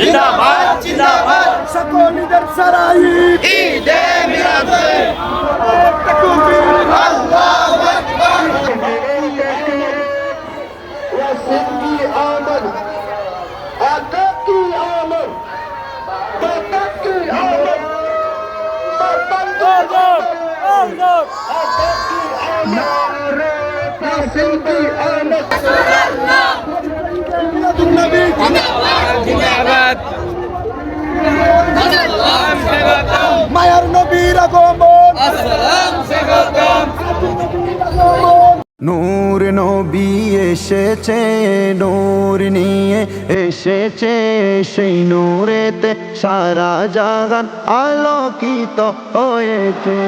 জিন্দাবাদ জিন্দাবাদ সকলিদের সারাই ঈদে মিলাদে وسني آمن أتقي آمن تتقي آمن تتقي آمن أتقي آمن وسني آمن নূর নবী এসেছে নূর নিয়ে এসেছে সেই নূরেতে সারা জাগান আলোকিত হয়েছে।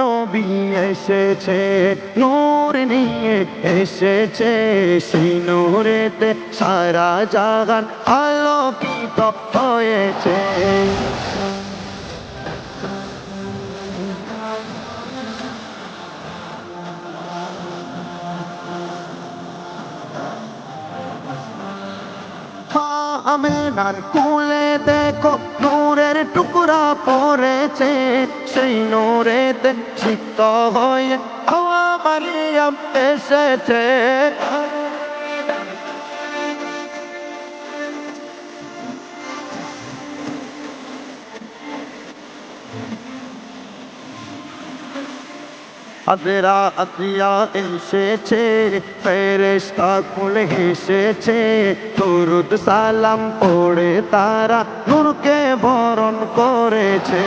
নবী এসেছে, নূর নিয়ে এসেছে সেই নূরেতে সারা জাগান আলোকিত হয়েছে। আমেনার কুলে দেখো, নূরের টুকরা পড়েছে। সেই নূরেতে সিক্ত হয়ে হাওয়া মারিয়াম এসেছে। আজরা আতিয়া এসেছে, ফেরেশতা কুল হেসেছে দুরুদ সালাম পড়ে তারা নূরকে বরণ করেছে।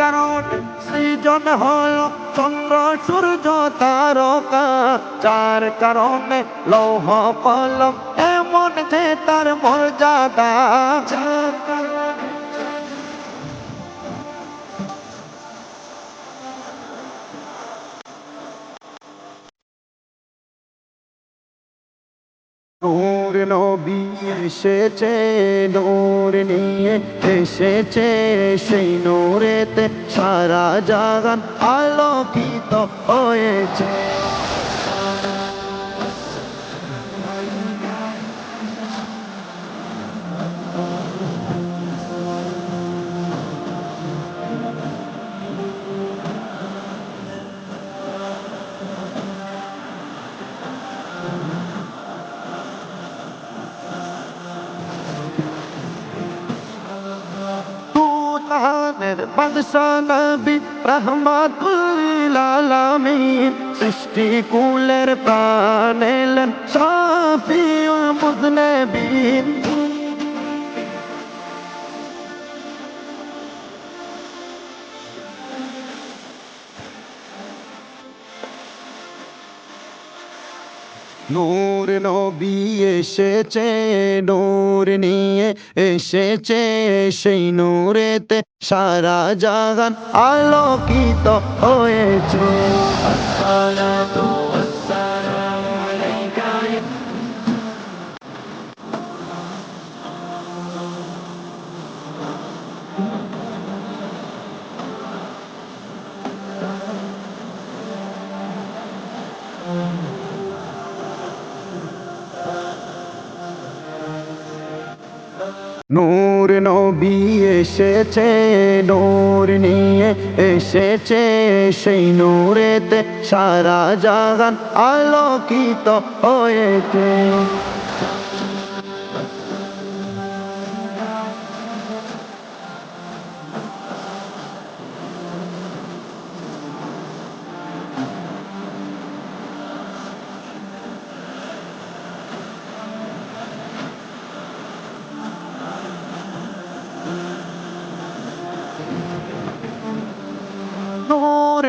কারণ সৃজন হল চন্দ্র, সূর্য, তারকা। চার কারণে লৌহ, কলম, এমন যে তার মর্যাদা। যার নবী এসেছে নূর নিয়ে এসেছে সেই নূরেতে সারা জাগান আলোকিত হয়েছে। নবী রহমাতুল আলামিন সৃষ্টি কুলের প্রাণ এলেন শাফিউল মুজনবিন। নূর নবী এসেছে নূর নিয়ে এসেছে সেই নূরেতে সারা জাগান আলোকিত হয়েছে। নূর নবী এসেছে নূর নিয়ে এসেছে সেই নূরেতে সারা জাগান আলোকিত হয়েছে।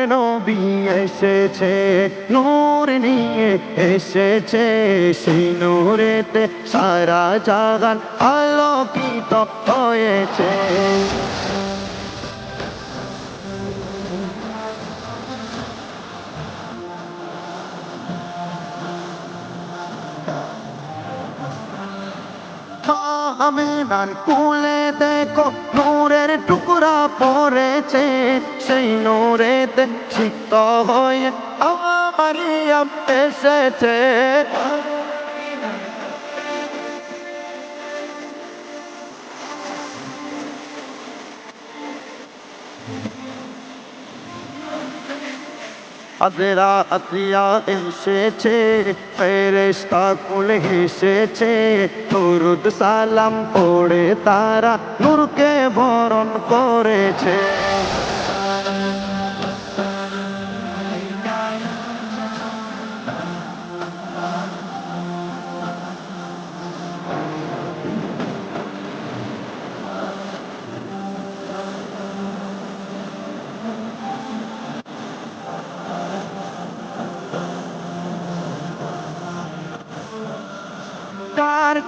নবী এসেছে, নূর নিয়ে এসেছে। সেই নূরেতে সারা জাগান আলোকিত হয়েছে। আমি নান কুলে দেখো, নূরের টুকরা পড়েছে। সেই নূরেতে সিক্ত হয়ে আমারিয়াম এসেছে। আজরা আতিয়া এসেছে, ফেরেশতা কুল হেসেছে দুরুদ সালাম পড়ে তারা নূরকে বরণ করেছে।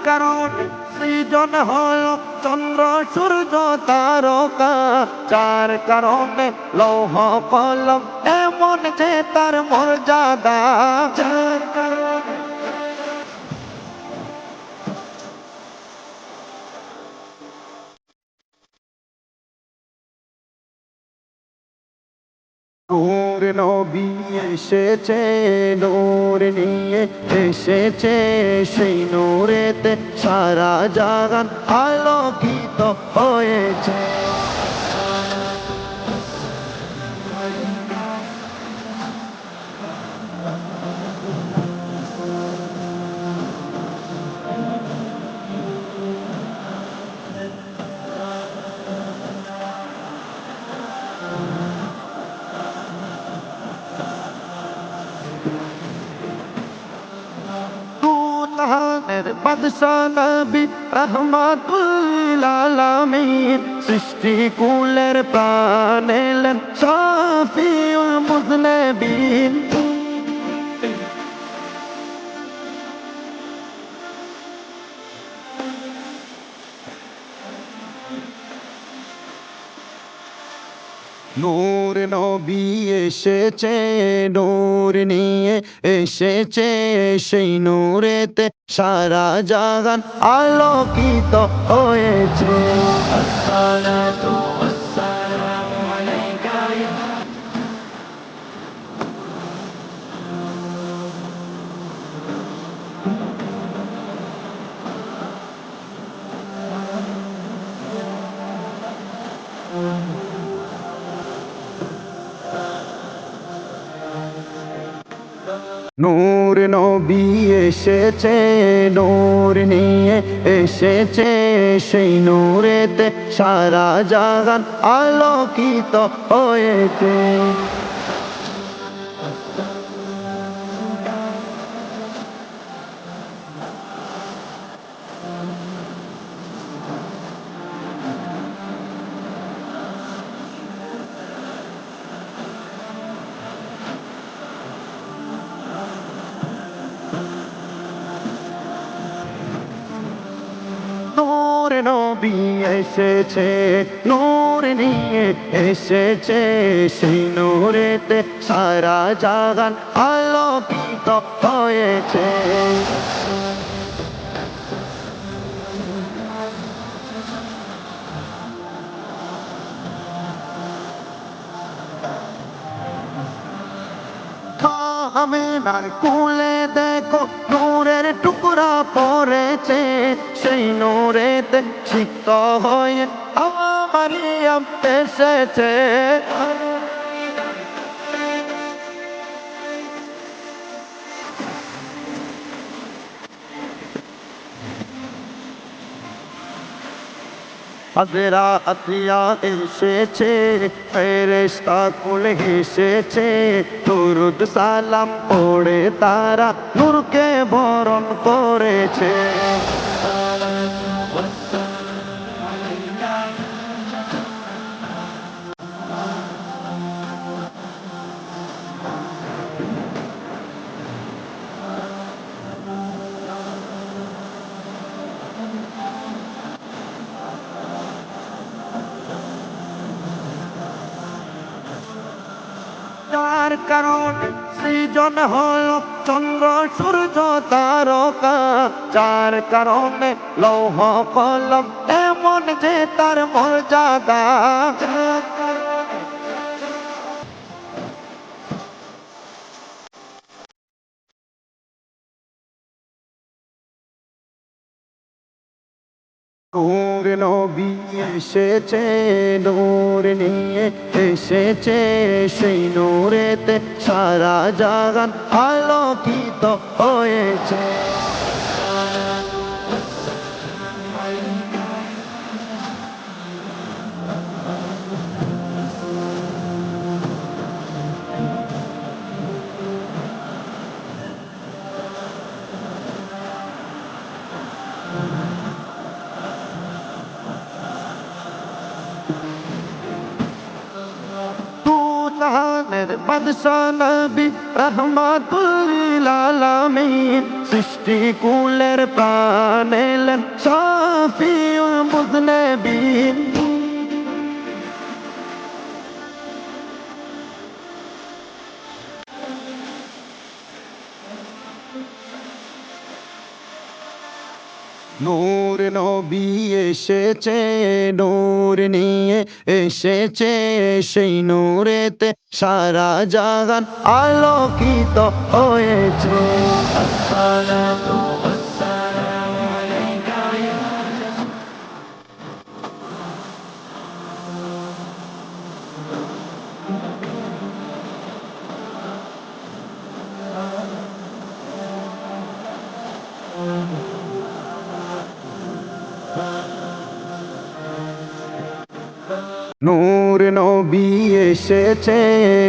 কারণ সৃজন হল চন্দ্র, সূর্য, তারকা। চার কারণে লৌহ, কলম, এমন যে তার মর্যাদা। চার কারণে নবী এসেছে নূর নিয়ে এসেছে সেই নূরেতে সারা জাগান আলোকিত হয়েছে। নবী রহমাতুল আলামিন সৃষ্টি কুলের প্রাণ এলেন শাফিউল মুজনবিন। নূর নবী এসেছে, নূর নিয়ে এসেছে সেই নূরেতে সারা জাগান আলোকিত হয়েছে। নূর নবী এসেছে নূর নিয়ে এসেছে সেই নূরেতে সারা জাগান আলোকিত হয়েছে। নবী এসেছে, নূর নিয়ে এসেছে সেই নূরেতে সারা জাগান আলোকিত হয়েছে। আমি নার কুলে দেখো নূরের টুকরা পড়েছে সেই নূরেতে সিক্ত হয়ে আমারিয়াম এসেছে। আতিয়া এসেছে, ফেরেশতা কুল হেসেছে দুরুদ সালাম পড়ে তারা নূরকে বরণ করেছে। কারণে সৃজন হল চন্দ্র সূর্য তারকা। চার কারণে লৌহ কলম এমন যে তার মর্যাদা। নূর নবী এসেছে নূর নিয়ে এসেছে সেই নূরেতে সারা জাগান আলোকিত হয়েছে। জাহানের বাদশা নবী রহমাতুল আলামিন সৃষ্টি কুলের প্রাণ এলেন, শাফিউল নূর নবী এসেছে, নূর নিয়ে এসেছে সেই নূরেতে সারা জাগান আলোকিত হয়েছে। নূর নবী এসেছে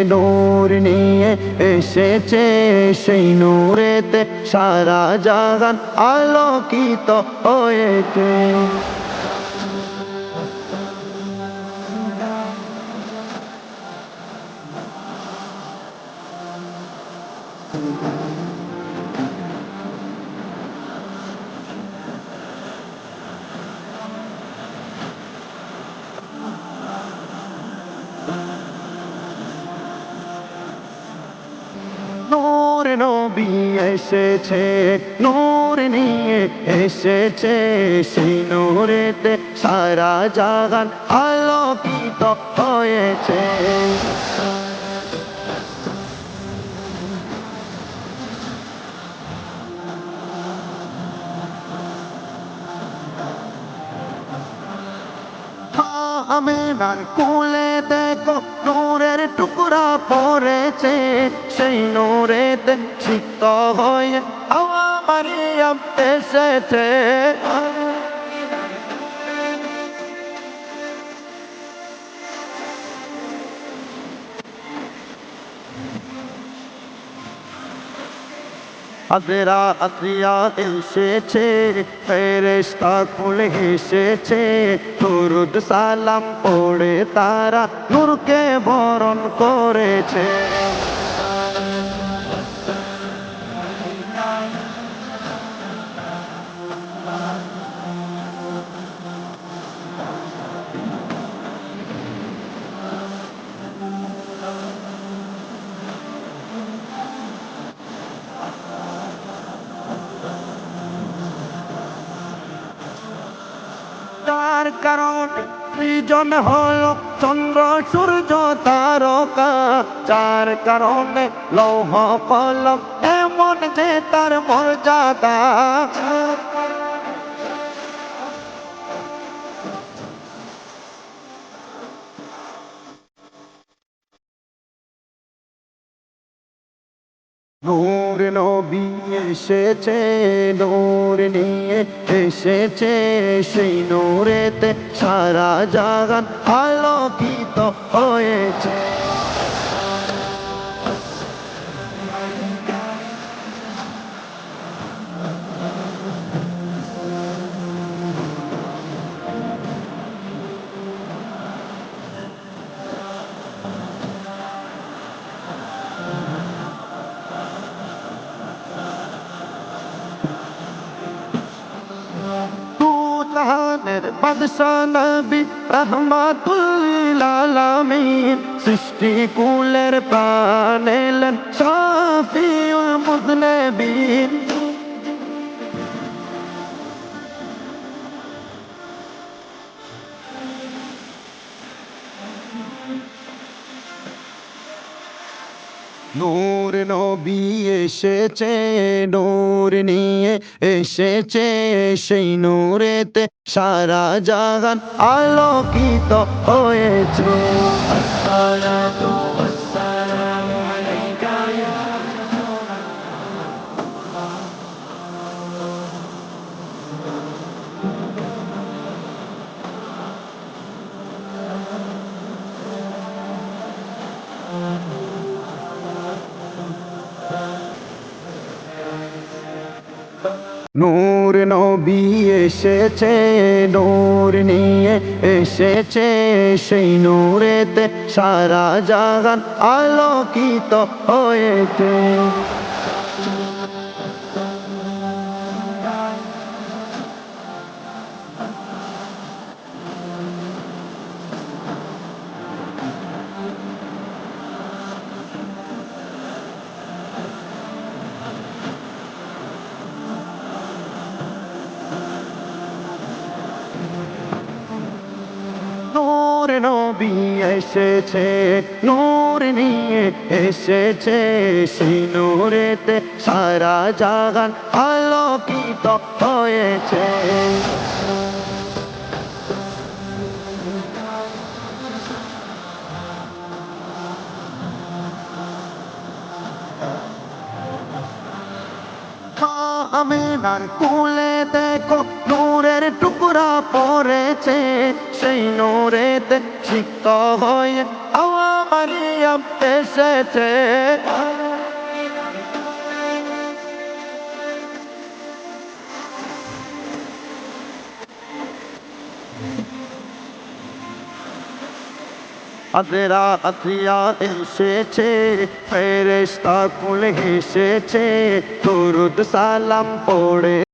নূর নিয়ে এসেছে সেই নূরেতে সারা জাগান আলোকিত হয়েছে। নবী এসেছে, নূর নিয়ে এসেছে, সেই নূরেতে সারা জাগান আলোকিত হয়েছে। আমি নার কোলে দেখো নূরের টুকরা পড়েছে। সেই নূরেতে সিক্ত হয়ে আমার এসেছে। আজরা আত্রিয়া এসেছে ফেরেস্তা খুলে এসেছে। দুরুদ সালাম পড়ে তারা নূরকে বরণ করেছে। কারণে সৃজন হল চন্দ্র, সূর্য, তারকা। যার কারণে লৌহ কলম এমন যে তার মর্যাদা। নূর নবী এসেছে নূর নিয়ে এসেছে সেই নূরেতে সারা জাগান আলোকিত হয়েছে। নবী রহমাতুল আলামিন। সৃষ্টি কুলের প্রাণ এলেন সাফিউল মুজনবিন। নূর নবী এসেছে, নূর নিয়ে এসেছে, সেই নূরেতে সারা জাগান আলোকিত হয়েছে। ইয়া নূর নবী এসেছে নূর নিয়ে এসেছে সেই নূরেতে সারা জাগান আলোকিত হয়েছে। নূর নবী এসেছে নূর নিয়ে এসেছে সেই নূরেতে সারা জাগান আলোকিত হয়েছে। আমিনার কুলে দেখো নূরের টুকরা পড়েছে। সেই নূরেতে সিক্ত হয়ে আমার এসেছে। আদরা আতিয়া এসেছে ফেরেস্তা কুল হেসেছে তরুদ সালাম পড়ে